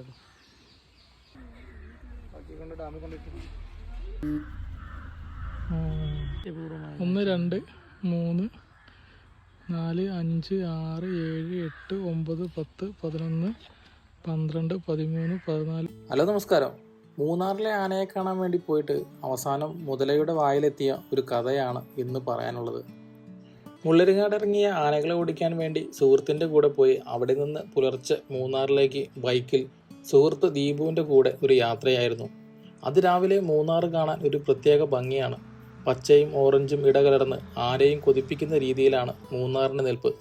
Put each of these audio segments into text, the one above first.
ഉണ്ടായിരുന്നു ഒന്ന് രണ്ട് മൂന്ന് നാല് അഞ്ച് ആറ് ഏഴ് എട്ട് ഒമ്പത് പത്ത് പതിനൊന്ന് പന്ത്രണ്ട് പതിമൂന്ന് പതിനാല്. ഹലോ നമസ്കാരം. മൂന്നാറിലെ ആനയെ കാണാൻ വേണ്ടി പോയിട്ട് അവസാനം മുതലയുടെ വായിലെത്തിയ ഒരു കഥയാണ് ഇന്ന് പറയാനുള്ളത്. മുള്ളരിങ്ങാട് ഇറങ്ങിയ ആനകളെ ഓടിക്കാൻ വേണ്ടി സുഹൃത്തിന്റെ കൂടെ പോയി അവിടെ നിന്ന് പുലർച്ചെ മൂന്നാറിലേക്ക് ബൈക്കിൽ സുഹൃത്ത് ദീപുവിന്റെ കൂടെ ഒരു യാത്രയായിരുന്നു. അത് രാവിലെ മൂന്നാർ കാണാൻ ഒരു പ്രത്യേക ഭംഗിയാണ്. പച്ചയും ഓറഞ്ചും ഇടകലർന്ന് ആരെയും കൊതിപ്പിക്കുന്ന രീതിയിലാണ് മൂന്നാറിന്റെ നിൽപ്പ്.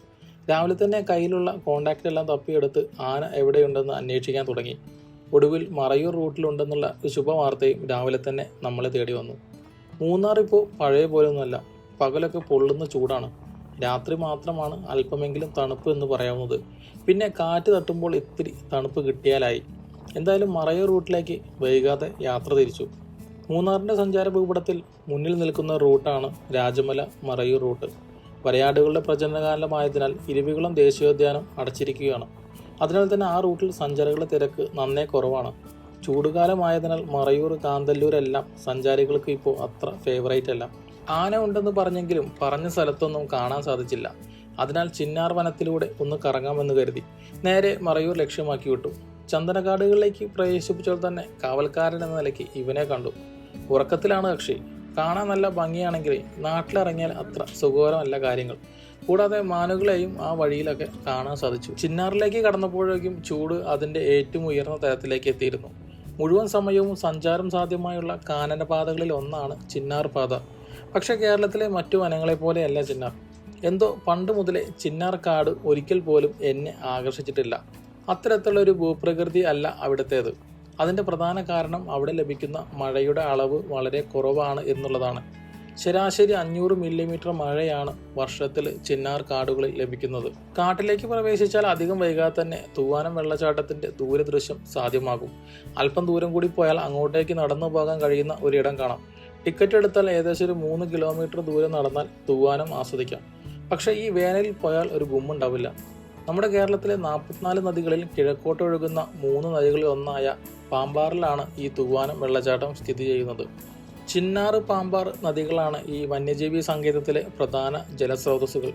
രാവിലെ തന്നെ കയ്യിലുള്ള കോണ്ടാക്റ്റ് എല്ലാം തപ്പിയെടുത്ത് ആന എവിടെയുണ്ടെന്ന് അന്വേഷിക്കാൻ തുടങ്ങി. ഒടുവിൽ മറയൂർ റൂട്ടിലുണ്ടെന്നുള്ള ഒരു ശുഭവാർത്തയും രാവിലെ തന്നെ നമ്മളെ തേടി വന്നു. മൂന്നാർ ഇപ്പോൾ പഴയ പോലൊന്നുമല്ല. പകലൊക്കെ പൊള്ളുന്ന ചൂടാണ്. രാത്രി മാത്രമാണ് അല്പമെങ്കിലും തണുപ്പ് എന്ന് പറയാവുന്നത്. പിന്നെ കാറ്റ് തട്ടുമ്പോൾ ഇത്തിരി തണുപ്പ് കിട്ടിയാലായി. എന്തായാലും മറയൂർ റൂട്ടിലേക്ക് വൈകാതെ യാത്ര തിരിച്ചു. മൂന്നാറിന്റെ സഞ്ചാര ഭൂപടത്തിൽ മുന്നിൽ നിൽക്കുന്ന റൂട്ടാണ് രാജമല മറയൂർ റൂട്ട്. വരയാടുകളുടെ പ്രജനനകാലമായതിനാൽ ഇരുവികുളം ദേശീയോദ്യാനം അടച്ചിരിക്കുകയാണ്. അതിനാൽ തന്നെ ആ റൂട്ടിൽ സഞ്ചാരികളുടെ തിരക്ക് നന്നേ കുറവാണ്. ചൂടുകാലമായതിനാൽ മറയൂർ കാന്തല്ലൂരെല്ലാം സഞ്ചാരികൾക്ക് ഇപ്പോൾ അത്ര ഫേവറേറ്റ് അല്ല. ആന ഉണ്ടെന്ന് പറഞ്ഞെങ്കിലും പറഞ്ഞ സ്ഥലത്തൊന്നും കാണാൻ സാധിച്ചില്ല. അതിനാൽ ചിന്നാർ വനത്തിലൂടെ ഒന്ന് കറങ്ങാമെന്ന് കരുതി. നേരെ മറയൂർ ലക്ഷ്യമാക്കി വിട്ടു. ചന്ദനക്കാടുകളിലേക്ക് പ്രവേശിപ്പിച്ചപ്പോൾ തന്നെ കാവൽക്കാരൻ എന്ന നിലയ്ക്ക് ഇവനെ കണ്ടു. ഉറക്കത്തിലാണ് കക്ഷി കാണാൻ നല്ല ഭംഗിയാണെങ്കിൽ നാട്ടിലിറങ്ങിയാൽ അത്ര സുഖകരമല്ല കാര്യങ്ങൾ. കൂടാതെ മാനുകളെയും ആ വഴിയിലൊക്കെ കാണാൻ സാധിച്ചു. ചിന്നാറിലേക്ക് കടന്നപ്പോഴേക്കും ചൂട് അതിന്റെ ഏറ്റവും ഉയർന്ന തലത്തിലേക്ക് എത്തിയിരുന്നു. മുഴുവൻ സമയവും സഞ്ചാരം സാധ്യമായുള്ള കാനനപാതകളിൽ ഒന്നാണ് ചിന്നാർ പാത. പക്ഷേ കേരളത്തിലെ മറ്റു വനങ്ങളെ പോലെയല്ല ചിന്നാർ എന്തോ പണ്ട് മുതലേ ചിന്നാർ കാട് ഒരിക്കൽ പോലും എന്നെ ആകർഷിച്ചിട്ടില്ല. അത്തരത്തിലുള്ള ഒരു ഭൂപ്രകൃതി അല്ല അവിടുത്തേത്. അതിന്റെ പ്രധാന കാരണം അവിടെ ലഭിക്കുന്ന മഴയുടെ അളവ് വളരെ കുറവാണ് എന്നുള്ളതാണ്. ശരാശരി അഞ്ഞൂറ് മില്ലിമീറ്റർ മഴയാണ് വർഷത്തിൽ ചിന്നാർ കാടുകളിൽ ലഭിക്കുന്നത്. കാട്ടിലേക്ക് പ്രവേശിച്ചാൽ അധികം വൈകാതെ തന്നെ തൂവാനം വെള്ളച്ചാട്ടത്തിന്റെ ദൂരദൃശ്യം സാധ്യമാകും. അല്പം ദൂരം കൂടി പോയാൽ അങ്ങോട്ടേക്ക് നടന്നു പോകാൻ കഴിയുന്ന ഒരിടം കാണാം. ടിക്കറ്റ് എടുത്താൽ ഏകദേശം ഒരു മൂന്ന് കിലോമീറ്റർ ദൂരം നടന്നാൽ തൂവാനം ആസ്വദിക്കാം. പക്ഷേ ഈ വേനലിൽ പോയാൽ ഒരു ഗുമ്മുണ്ടാവില്ല. നമ്മുടെ കേരളത്തിലെ നാൽപ്പത്തിനാല് നദികളിൽ കിഴക്കോട്ട് ഒഴുകുന്ന മൂന്ന് നദികളിൽ ഒന്നായ പാമ്പാറിലാണ് ഈ തൂവാനം വെള്ളച്ചാട്ടം സ്ഥിതി ചെയ്യുന്നത്. ചിന്നാറ് പാമ്പാർ നദികളാണ് ഈ വന്യജീവി സങ്കേതത്തിലെ പ്രധാന ജലസ്രോതസ്സുകൾ.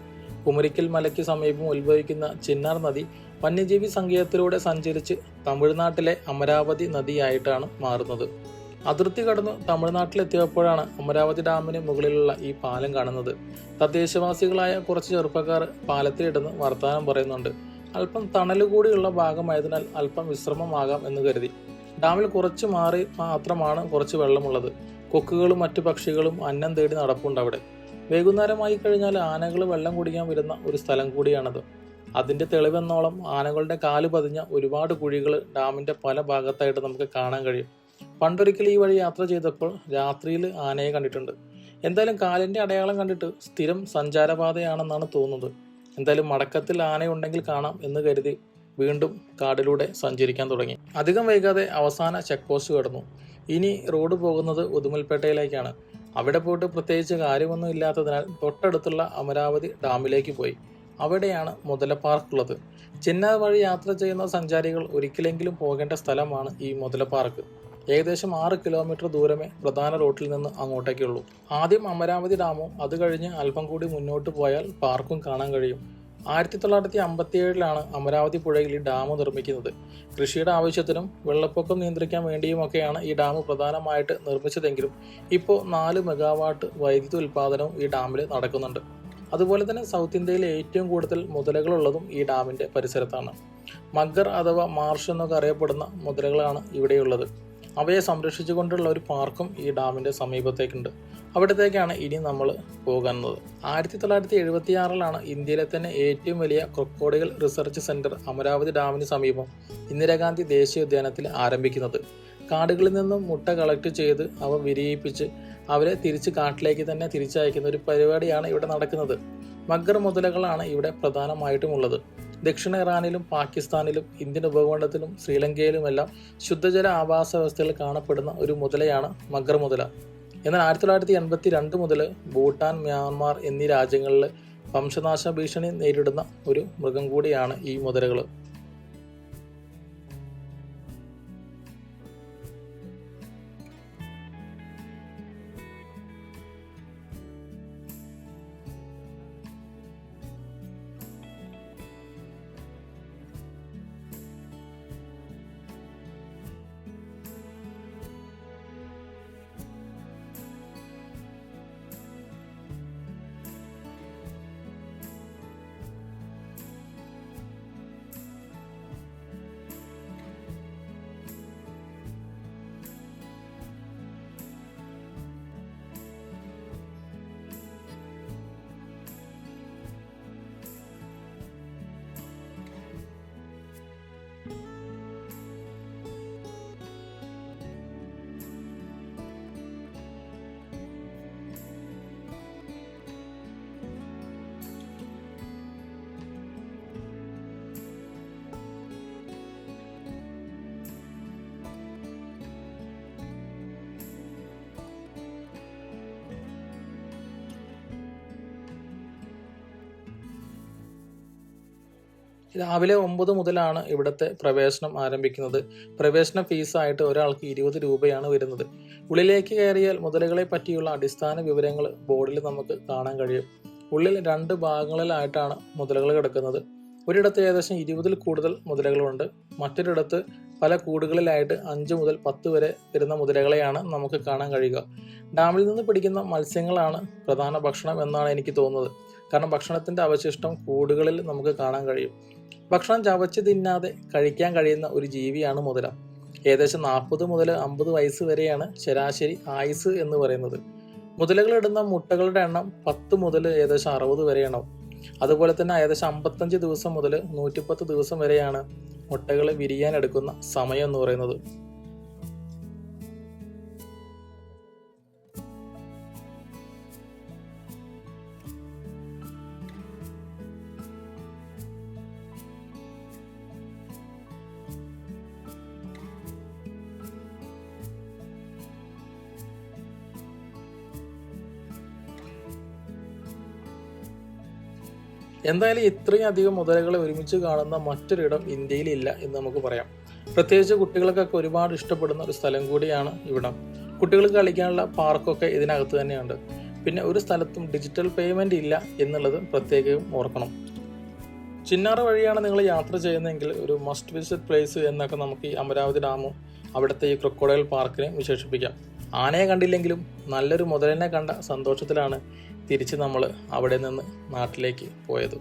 കുമരിക്കൽ മലയ്ക്ക് സമീപം ഉത്ഭവിക്കുന്ന ചിന്നാർ നദി വന്യജീവി സങ്കേതത്തിലൂടെ സഞ്ചരിച്ച് തമിഴ്നാട്ടിലെ അമരാവതി നദിയായിട്ടാണ് മാറുന്നത്. അതിർത്തി കടന്ന് തമിഴ്നാട്ടിലെത്തിയപ്പോഴാണ് അമരാവതി ഡാമിന് മുകളിലുള്ള ഈ പാലം കാണുന്നത്. തദ്ദേശവാസികളായ കുറച്ച് ചെറുപ്പക്കാർ പാലത്തിലിടുന്ന് വർത്തമാനം പറയുന്നുണ്ട്. അല്പം തണലുകൂടിയുള്ള ഭാഗമായതിനാൽ അല്പം വിശ്രമമാകാം എന്ന് കരുതി. ഡാമിൽ കുറച്ച് മാറി മാത്രമാണ് കുറച്ച് വെള്ളമുള്ളത്. കൊക്കുകളും മറ്റു പക്ഷികളും അന്നം തേടി നടപ്പുണ്ട് അവിടെ. വൈകുന്നേരമായി കഴിഞ്ഞാൽ ആനകൾ വെള്ളം കുടിക്കാൻ വരുന്ന ഒരു സ്ഥലം കൂടിയാണത്. അതിന്റെ തെളിവെന്നോളം ആനകളുടെ കാൽ പതിഞ്ഞ ഒരുപാട് കുഴികൾ ഡാമിന്റെ പല ഭാഗത്തായിട്ട് നമുക്ക് കാണാൻ കഴിയും. പണ്ടൊരിക്കൽ ഈ വഴി യാത്ര ചെയ്തപ്പോൾ രാത്രിയിൽ ആനയെ കണ്ടിട്ടുണ്ട്. എന്തായാലും കാലിന്റെ അടയാളം കണ്ടിട്ട് സ്ഥിരം സഞ്ചാരപാതയാണെന്നാണ് തോന്നുന്നത്. എന്തായാലും മടക്കത്തിൽ ആനയുണ്ടെങ്കിൽ കാണാം എന്ന് കരുതി വീണ്ടും കാടിലൂടെ സഞ്ചരിക്കാൻ തുടങ്ങി. അധികം വൈകാതെ അവസാന ചെക്ക് പോസ്റ്റ് കടന്നു. ഇനി റോഡ് പോകുന്നത് ഉദുമൽപേട്ടയിലേക്കാണ്. അവിടെ പോയിട്ട് പ്രത്യേകിച്ച് കാര്യമൊന്നും ഇല്ലാത്തതിനാൽ തൊട്ടടുത്തുള്ള അമരാവതി ഡാമിലേക്ക് പോയി. അവിടെയാണ് മുതല പാർക്ക് ഉള്ളത്. ചെന്നൈ വഴി യാത്ര ചെയ്യുന്ന സഞ്ചാരികൾ ഒരിക്കലെങ്കിലും പോകേണ്ട സ്ഥലമാണ് ഈ മുതല പാർക്ക് ഏകദേശം ആറ് കിലോമീറ്റർ ദൂരമേ പ്രധാന റോട്ടിൽ നിന്ന് അങ്ങോട്ടേക്കുള്ളൂ. ആദ്യം അമരാവതി ഡാമും അത് കഴിഞ്ഞ് അല്പം കൂടി മുന്നോട്ട് പോയാൽ പാർക്കും കാണാൻ കഴിയും. ആയിരത്തി തൊള്ളായിരത്തി അമ്പത്തി ഏഴിലാണ് അമരാവതി പുഴയിൽ ഈ ഡാം നിർമ്മിക്കുന്നത്. കൃഷിയുടെ ആവശ്യത്തിനും വെള്ളപ്പൊക്കം നിയന്ത്രിക്കാൻ വേണ്ടിയുമൊക്കെയാണ് ഈ ഡാം പ്രധാനമായിട്ട് നിർമ്മിച്ചതെങ്കിലും ഇപ്പോൾ നാല് മെഗാവാട്ട് വൈദ്യുതി ഉൽപ്പാദനവും ഈ ഡാമിൽ നടക്കുന്നുണ്ട്. അതുപോലെ തന്നെ സൗത്ത് ഇന്ത്യയിലെ ഏറ്റവും കൂടുതൽ മുതലകളുള്ളതും ഈ ഡാമിന്റെ പരിസരത്താണ്. മഗർ അഥവാ മാർഷ് എന്നൊക്കെ അറിയപ്പെടുന്ന മുതലകളാണ് ഇവിടെയുള്ളത്. അവയെ സംരക്ഷിച്ചുകൊണ്ടുള്ള ഒരു പാർക്കും ഈ ഡാമിന്റെ സമീപത്തേക്കുണ്ട്. അവിടത്തേക്കാണ് ഇനി നമ്മൾ പോകുന്നത്. ആയിരത്തി തൊള്ളായിരത്തി എഴുപത്തി ആറിലാണ് ഇന്ത്യയിലെ തന്നെ ഏറ്റവും വലിയ ക്രൊക്കോഡികൾ റിസർച്ച് സെന്റർ അമരാവതി ഡാമിന് സമീപം ഇന്ദിരാഗാന്ധി ദേശീയോദ്യാനത്തിൽ ആരംഭിക്കുന്നത്. കാടുകളിൽ നിന്നും മുട്ട കളക്ട് ചെയ്ത് അവ വിരിയിപ്പിച്ച് അവരെ തിരിച്ച് കാട്ടിലേക്ക് തന്നെ തിരിച്ചയക്കുന്ന ഒരു പരിപാടിയാണ് ഇവിടെ നടക്കുന്നത്. മഗർ മുതലകളാണ് ഇവിടെ പ്രധാനമായിട്ടും ഉള്ളത് ദക്ഷിണ ഇറാനിലും പാകിസ്ഥാനിലും ഇന്ത്യൻ ഉപഭൂഖണ്ഡത്തിലും ശ്രീലങ്കയിലുമെല്ലാം ശുദ്ധജല ആവാസ വ്യവസ്ഥയിൽ കാണപ്പെടുന്ന ഒരു മുതലയാണ് മഗർ മുതല. എന്നാൽ ആയിരത്തി തൊള്ളായിരത്തി എൺപത്തി രണ്ട് മുതൽ ഭൂട്ടാൻ മ്യാൻമാർ എന്നീ രാജ്യങ്ങളിൽ വംശനാശ ഭീഷണി നേരിടുന്ന ഒരു മൃഗം കൂടിയാണ് ഈ മുതലകൾ രാവിലെ ഒമ്പത് മുതലാണ് ഇവിടുത്തെ പ്രവേശനം ആരംഭിക്കുന്നത്. പ്രവേശന ഫീസായിട്ട് ഒരാൾക്ക് ഇരുപത് രൂപയാണ് വരുന്നത്. ഉള്ളിലേക്ക് കയറിയാൽ മുതലുകളെ പറ്റിയുള്ള അടിസ്ഥാന വിവരങ്ങൾ ബോർഡിൽ നമുക്ക് കാണാൻ കഴിയും. ഉള്ളിൽ രണ്ട് ഭാഗങ്ങളിലായിട്ടാണ് മുതലുകൾ കിടക്കുന്നത്. ഒരിടത്ത് ഏകദേശം ഇരുപതിൽ കൂടുതൽ മുതലകളുണ്ട്. മറ്റൊരിടത്ത് പല കൂടുകളിലായിട്ട് അഞ്ച് മുതൽ പത്ത് വരെ വരുന്ന മുതലകളെയാണ് നമുക്ക് കാണാൻ കഴിയുക. ഡാമിൽ നിന്ന് പിടിക്കുന്ന മത്സ്യങ്ങളാണ് പ്രധാന ഭക്ഷണം എന്നാണ് എനിക്ക് തോന്നുന്നത്. കാരണം ഭക്ഷണത്തിന്റെ അവശിഷ്ടം കൂടുകളിൽ നമുക്ക് കാണാൻ കഴിയും. ഭക്ഷണം ചവച്ച് തിന്നാതെ കഴിക്കാൻ കഴിയുന്ന ഒരു ജീവിയാണ് മുതല. ഏകദേശം നാൽപ്പത് മുതൽ അമ്പത് വയസ്സ് വരെയാണ് ശരാശരി ആയുസ് എന്ന് പറയുന്നത്. മുതലകളിടുന്ന മുട്ടകളുടെ എണ്ണം പത്ത് മുതൽ ഏകദേശം അറുപത് വരെയാണ്. അതുപോലെ തന്നെ ഏകദേശം അമ്പത്തഞ്ച് ദിവസം മുതൽ നൂറ്റിപ്പത്ത് ദിവസം വരെയാണ് മുട്ടകൾ വിരിയാൻ എടുക്കുന്ന സമയം എന്ന് പറയുന്നത്. എന്തായാലും ഇത്രയും അധികം മുതലകളെ ഒരുമിച്ച് കാണുന്ന മറ്റൊരിടം ഇന്ത്യയിലില്ല എന്ന് നമുക്ക് പറയാം. പ്രത്യേകിച്ച് കുട്ടികൾക്കൊക്കെ ഒരുപാട് ഇഷ്ടപ്പെടുന്ന ഒരു സ്ഥലം കൂടിയാണ് ഇവിടം. കുട്ടികൾക്ക് കളിക്കാനുള്ള പാർക്കൊക്കെ ഇതിനകത്ത് തന്നെയുണ്ട്. പിന്നെ ഒരു സ്ഥലത്തും ഡിജിറ്റൽ പേയ്മെന്റ് ഇല്ല എന്നുള്ളത് പ്രത്യേകവും ഓർക്കണം. ചിന്നാറ് വഴിയാണ് നിങ്ങൾ യാത്ര ചെയ്യുന്നതെങ്കിൽ ഒരു മസ്റ്റ് വിസിറ്റ് പ്ലേസ് എന്നൊക്കെ നമുക്ക് ഈ അമരാവതി ഡാമും അവിടുത്തെ ഈ ക്രൊക്കോഡൈൽ പാർക്കിനെ വിശേഷിപ്പിക്കാം. ആനയെ കണ്ടില്ലെങ്കിലും നല്ലൊരു മുതലിനെ കണ്ട സന്തോഷത്തിലാണ് തിരിച്ച് നമ്മൾ അവിടെ നിന്ന് നാട്ടിലേക്ക് പോയത്.